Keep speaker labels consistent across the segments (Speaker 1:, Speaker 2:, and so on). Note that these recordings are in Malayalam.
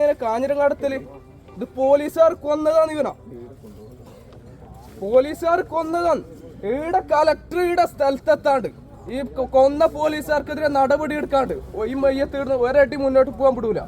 Speaker 1: ഇങ്ങനെ കാഞ്ഞിരങ്ങാടത്തിൽ. ഇത് പോലീസുകാർ കൊന്നതാണ് ഇവനാ. പോലീസുകാർ കൊന്നതാണ്. ഈടെ കലക്ടർ ഈടെ സ്ഥലത്തെത്താണ്ട്? ഈ കൊന്ന പോലീസുകാർക്കെതിരെ നടപടി എടുക്കാണ്ട്. ഈ മയ്യ തീർന്ന് ഒരടി മുന്നോട്ട് പോകാൻ വിടൂല.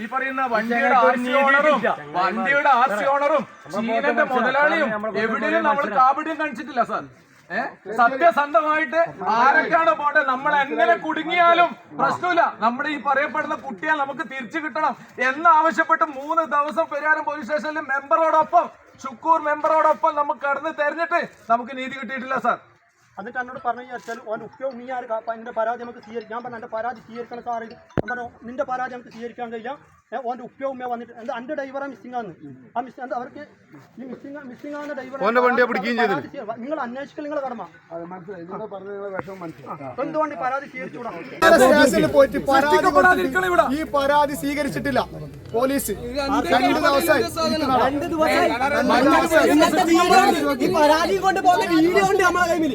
Speaker 2: ഈ പറയുന്ന വണ്ടിയുടെ ആർ സി ഓണറും വണ്ടിയുടെ ആർ സി ഓണറും ചീനന്റെ മുതലാളിയും എവിടെയും നമ്മൾ കാപട്യം കാണിച്ചിട്ടില്ല സാർ. സത്യസന്ധമായിട്ട് ആരൊക്കെയാണ് പോട്ടെ നമ്മൾ എങ്ങനെ കുടുങ്ങിയാലും പ്രശ്നമില്ല. നമ്മുടെ ഈ പറയപ്പെടുന്ന കുട്ടിയെ നമുക്ക് തിരിച്ചു കിട്ടണം. എന്ന് എന്നാവശ്യപ്പെട്ട് മൂന്ന് ദിവസം പെരിയാരം പോലീസ് സ്റ്റേഷനിൽ മെമ്പറോടൊപ്പം ശുക്കൂർ മെമ്പറോടൊപ്പം നമുക്ക് കടന്ന് തെരഞ്ഞിട്ട് നമുക്ക് നീതി കിട്ടിയിട്ടില്ല സാർ.
Speaker 3: എന്നിട്ട് എന്നോട് പറഞ്ഞു വെച്ചാൽ ഓൻ ഉപ്പയോ നീ ആര് കാ- നിന്റെ പരാതി നമുക്ക് സ്വീകരിക്കാം. ഞാൻ പറഞ്ഞു എന്റെ പരാതി സ്വീകരിക്കണം സാർ ഇത് ഞാൻ പറഞ്ഞു നിന്റെ പരാതി നമുക്ക് സ്വീകരിക്കാൻ കഴിയില്ല. ഓന്റെ ഓന്റെ ഉപ്പയോ ഉമ്മയോ വന്നിട്ട് എന്താ എന്റെ ഡ്രൈവറാണ് മിസ്സിംഗ് ആണ് ആ മിസ് എന്താ അവർക്ക് ഈ മിസ്സിംഗ് മിസ്സിംഗ് ആവുന്ന ഡ്രൈവർ നിങ്ങൾ അന്വേഷിക്കൽ നിങ്ങളെ കടമ. എന്തുകൊണ്ട് പരാതി സ്വീകരിച്ചുകൂടാ?
Speaker 4: ഈ പരാതി സ്വീകരിച്ചിട്ടില്ല. പോലീസ്. രണ്ട് ദിവസമായി
Speaker 5: രണ്ട് ദിവസമായി പരാതി കൊണ്ട് പോകുന്ന വീഡിയോ ഉണ്ട് നമ്മളെ കയ്യിൽ